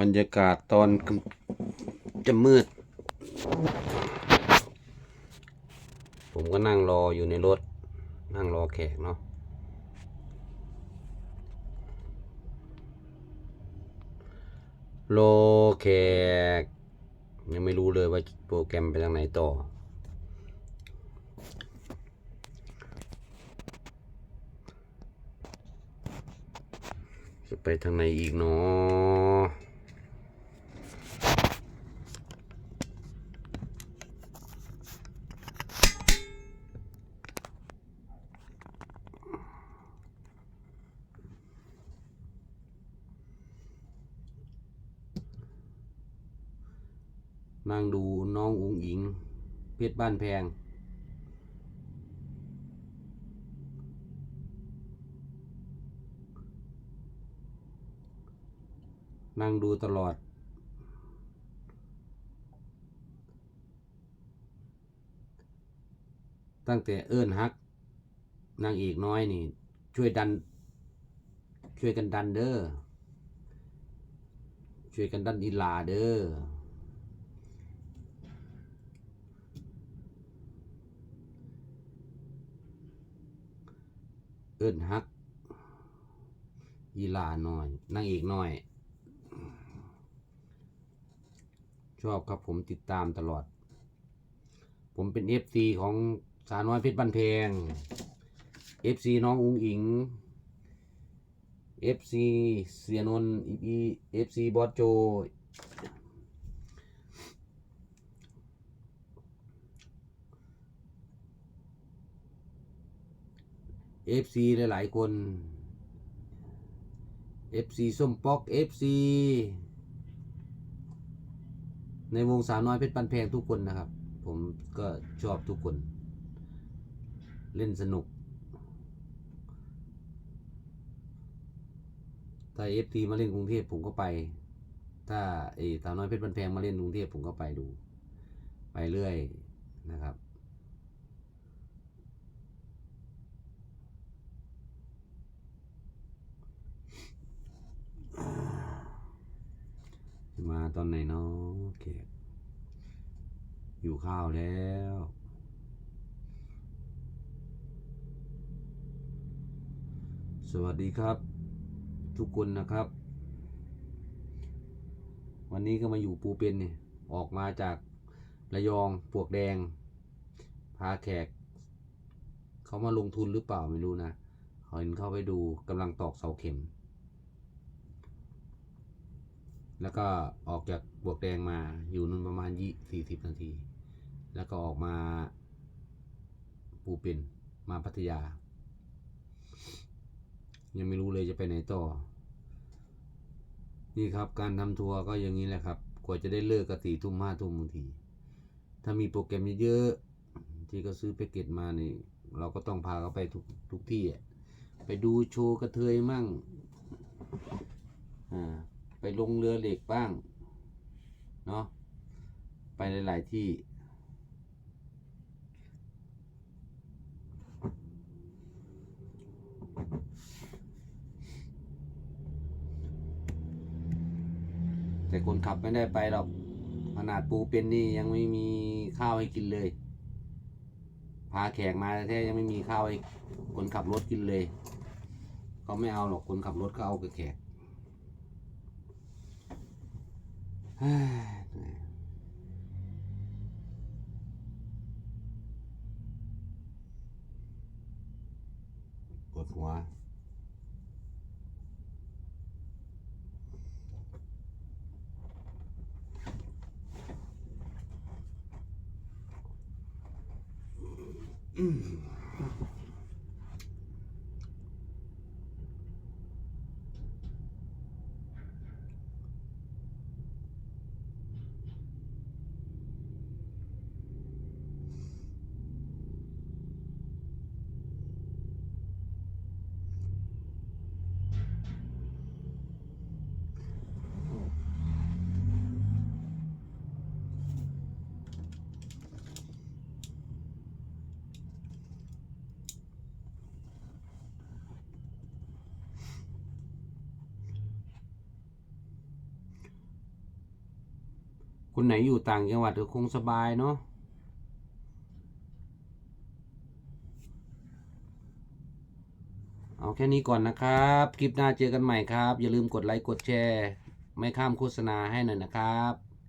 บรรยากาศตอนจะมืด ผมก็นั่งรออยู่ในรถ นั่งรอแขกเนาะรอแขก ยังไม่รู้เลยว่าโปรแกรมไปทางไหนต่อ จะไปทางไหนอีกเนาะ นั่งดูน้องอุ๋งอิง เพชรบ้านแพง นั่งดูตลอด ตั้งแต่เอิ้นฮัก นางเอกน้อยนี่ ช่วยดัน ช่วยกันดันเด้อช่วยกันดันอีลาเด้อ อิ้นฮักอีลาน้อยนางเอกน้อย ชอบครับผมติดตามตลอด ผมเป็นเอฟซีของสาน้อยเพชรบันเพงเอฟซีน้องอุงอิงเอฟซีเสียนนท์อีเอฟซีบอสโจ เอฟซีหลายๆคนเอฟซีส้มป๊อกเอฟซีในวงสาวน้อยเพชรปันแพงทุกคนนะครับ ผมก็ชอบทุกคน เล่นสนุก ถ้าเอฟซีมาเล่นกรุงเทพผมก็ไป ถ้าไอ้สาวน้อยเพชรปันแพงมาเล่นกรุงเทพผมก็ไปดู ไปเรื่อยนะครับ มา ตอนไหนเนาะแขกอยู่ข้าวแล้วสวัสดีครับ ทุกคนนะครับ วันนี้ก็มาอยู่ปูเป็นเนี่ยออกมาจากระยองปวกแดง พาแขก เขามาลงทุนหรือเปล่าไม่รู้นะเขาเห็นเข้าไปดูกำลังตอกเสาเข็ม แล้วก็ออกจากบวกแดงมาอยู่นู่นประมาณยี่สี่สิบนาที แล้วก็ออกมาปูเป็นมาพัทยา ยังไม่รู้เลยจะไปไหนต่อ นี่ครับการทำทัวร์ก็อย่างนี้แหละครับ กว่าจะได้เลิกก็สี่ทุ่มห้าทุ่มบางที ถ้ามีโปรแกรมเยอะๆที่ก็ซื้อแพ็กเกจมานี่ เราก็ต้องพาเขาไปทุกทุกที่อะไปดูโชว์กระเทยมั่งอ่า ไปลงเรือเหล็กบ้างเนาะไปหลาย ๆ ที่ แต่คนขับไม่ได้ไปหรอกขนาดปูเป็นนี่ยังไม่มีข้าวให้กินเลย พาแขกมาแท้ยังไม่มีข้าวให้คนขับรถกินเลย เขาไม่เอาหรอกคนขับรถก็เอากับแขก เฮ้ยเหนื่ คนไหนอยู่ต่างจังหวัดก็คงสบายเนาะเอาแค่นี้ก่อนนะครับ คลิปหน้าเจอกันใหม่ครับ อย่าลืมกดไลค์กดแชร์ ไม่ข้ามโฆษณาให้หน่อยนะครับ